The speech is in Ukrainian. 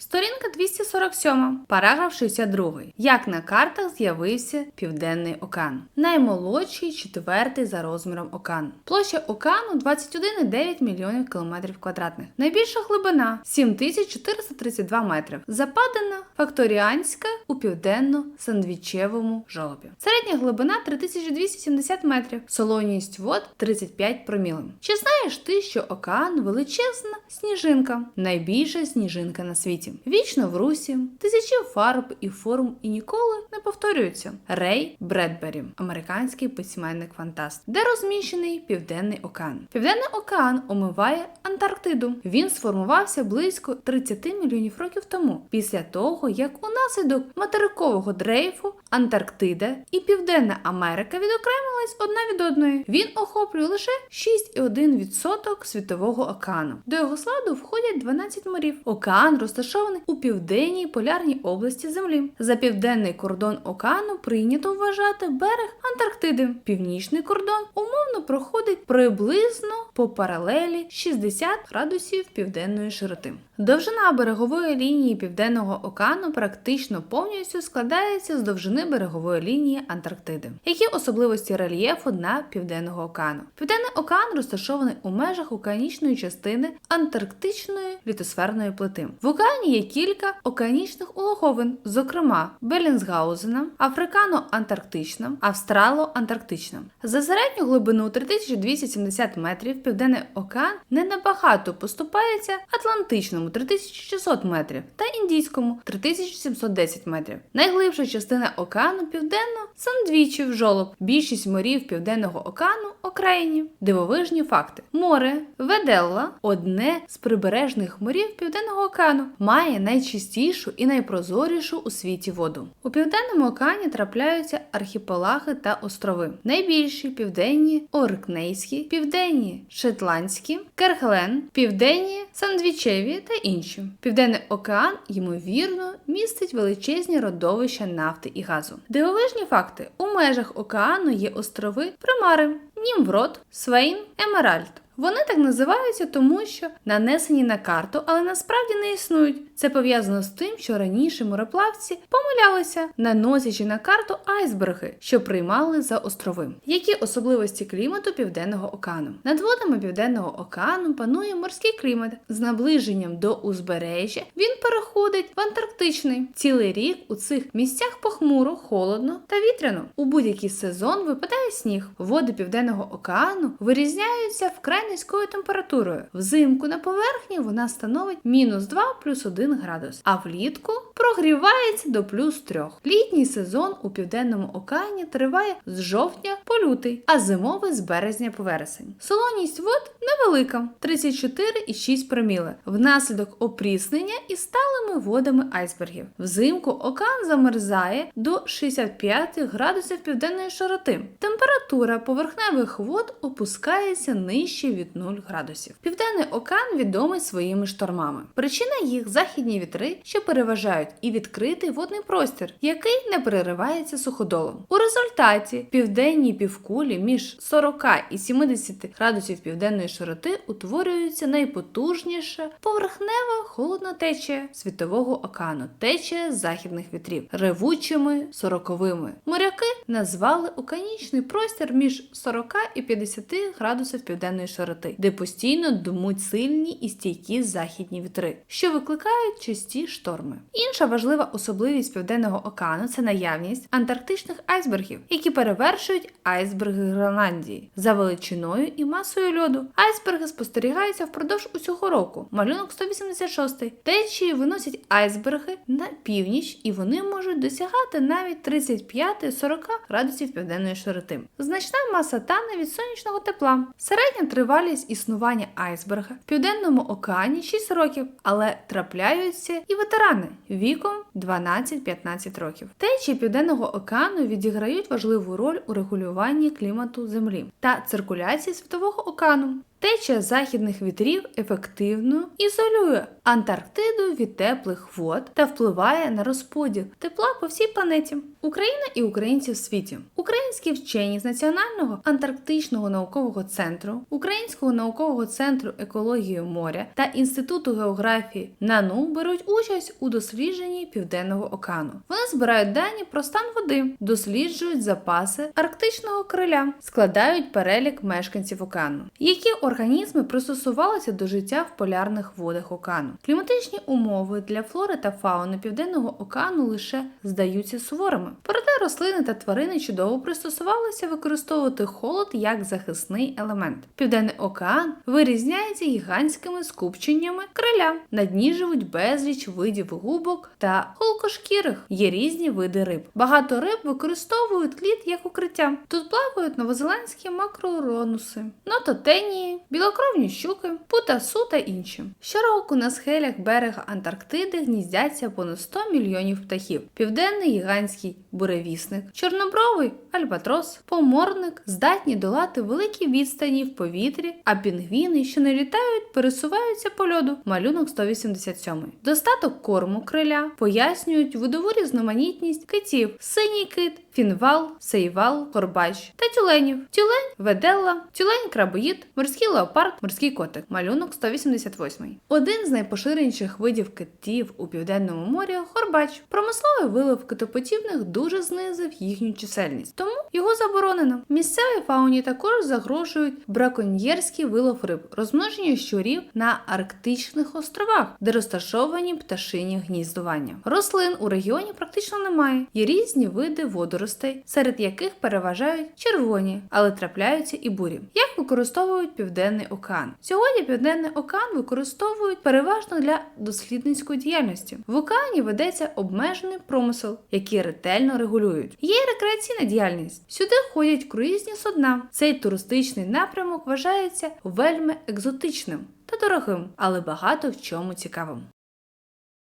Сторінка 247, параграф 62. Як на картах з'явився Південний океан? Наймолодший четвертий за розміром океан. Площа океану 21,9 мільйонів кілометрів квадратних. Найбільша глибина 7432 метрів. Западина Факторіанська у південно-сандвічевому жолобі. Середня глибина 3270 метрів. Солоність вод 35 промілем. Чи знаєш ти, що океан величезна сніжинка? Найбільша сніжинка на світі. Вічно в русі, тисячі фарб і форм і ніколи не повторюються. Рей Бредбері, американський письменник фантаст, де розміщений Південний океан. Південний океан омиває Антарктиду. Він сформувався близько 30 мільйонів років тому, після того як унаслідок материкового дрейфу Антарктида і Південна Америка відокремились одна від одної. Він охоплює лише 6,1% світового океану. До його складу входять 12 морів. Океан розташований у південній полярній області Землі. За південний кордон океану прийнято вважати берег Антарктиди. Північний кордон умовно проходить приблизно по паралелі 60 градусів південної широти. Довжина берегової лінії Південного океану практично повністю складається з довжини берегової лінії Антарктиди. Які особливості рельєфу дна Південного океану? Південний океан розташований у межах океанічної частини Антарктичної літосферної плити. В океані є кілька океанічних улоговин, зокрема Белінсгаузена, Африкано-Антарктична, Австрало-Антарктична. За середню глибину 3270 метрів Південний океан не набагато поступається Атлантичному 3600 метрів та Індійському 3710 метрів. Найглибша частина океану південно Сандвічів жолоб. Більшість морів Південного океану окраїні. Дивовижні факти: море Веделла, одне з прибережних морів Південного океану, має найчистішу і найпрозорішу у світі воду. У південному океані трапляються архіпелаги та острови. Найбільші південні Оркнейські, південні Шетландські, Керхлен, південні Сандвічеві та інші. Південний океан, ймовірно, містить величезні родовища нафти і газу. Дивовижні факти: у межах океану є острови Примари, Німврод, Свейн, Емеральд. Вони так називаються, тому що нанесені на карту, але насправді не існують. Це пов'язано з тим, що раніше мореплавці помилялися, наносячи на карту айсберги, що приймали за острови. Які особливості клімату Південного океану? Над водами Південного океану панує морський клімат. З наближенням до узбережжя він переходить в антарктичний. Цілий рік у цих місцях похмуро, холодно та вітряно. У будь-який сезон випадає сніг. Води Південного океану вирізняються вкрай низькою температурою. Взимку на поверхні вона становить мінус 2 плюс 1 градус, а влітку прогрівається до плюс 3. Літній сезон у Південному океані триває з жовтня лютий, а зимовий з березня по вересень. Солоність вод невелика 34,6 проміли внаслідок опріснення і сталими водами айсбергів. Взимку океан замерзає до 65 градусів південної широти. Температура поверхневих вод опускається нижче від 0 градусів. Південний океан відомий своїми штормами. Причина їх західні вітри, що переважають і відкритий водний простір, який не переривається суходолом. У результаті південній півкулі між 40 і 70 градусів південної широти утворюється найпотужніша поверхнева холодна течія світового океану, течія західних вітрів, ревучими сороковими. Моряки назвали океанічний простір між 40 і 50 градусів південної широти, де постійно дмуть сильні і стійкі західні вітри, що викликають часті шторми. Інша важлива особливість південного океану це наявність антарктичних айсбергів, які перевершують айсберги Гренландії за величиною і масою льоду. Айсберги спостерігаються впродовж усього року. Малюнок 186. Течії виносять айсберги на північ, і вони можуть досягати навіть 35-40 градусів південної широти. Значна маса тане від сонячного тепла. Середня тривалість існування айсберга в південному океані 6 років, але трапляються і ветерани віком 12-15 років. Течії південного океану відіграють важливу роль у регулюванні клімату Землі та циркуляції світового океану. Течія західних вітрів ефективно ізолює Антарктиду від теплих вод та впливає на розподіл тепла по всій планеті. Україна і українці в світі. Українські вчені з Національного антарктичного наукового центру, Українського наукового центру екології моря та Інституту географії НАНУ беруть участь у дослідженні Південного океану. Вони збирають дані про стан води, досліджують запаси арктичного криля, складають перелік мешканців океану, які організми пристосувалися до життя в полярних водах океану. Кліматичні умови для флори та фауни Південного океану лише здаються суворими. Проте рослини та тварини чудово пристосувалися використовувати холод як захисний елемент. Південний океан вирізняється гігантськими скупченнями криля. На дні живуть безліч видів губок та холкошкірих. Є різні види риб. Багато риб використовують лід як укриття. Тут плавають новозеландські макроуронуси, нототенії, білокровні щуки, путасу та інші. Щороку на схилях берега Антарктиди гніздяться понад 100 мільйонів птахів. Південний гігантський буревісник, чорнобровий альбатрос, поморник здатні долати великі відстані в повітрі, а пінгвіни, що не літають, пересуваються по льоду. Малюнок 187. Достаток корму криля пояснюють видову різноманітність китів, синій кит, фінвал, сейвал, корбач та тюленів. Тюлень, веделла, тюлень крабоїд, морський леопард, морський котик. Малюнок 188. Один з найпоширеніших видів китів у південному морі хорбач. Промисловий вилов китоподібних дуже знизив їхню чисельність, тому його заборонено. Місцевій фауні також загрожують браконьєрський вилов риб, розмноження щурів на арктичних островах, де розташовані пташині гніздування. Рослин у регіоні практично немає. Є різні види водоростей, серед яких переважають червоні, але трапляються і бурі. Як використовують південний океан? Сьогодні південний океан використовують переважно для дослідницької діяльності. В океані ведеться обмежений промисел, який ретельно регулюють. Є рекреаційна діяльність. Сюди ходять круїзні судна. Цей туристичний напрямок вважається вельми екзотичним та дорогим, але багато в чому цікавим.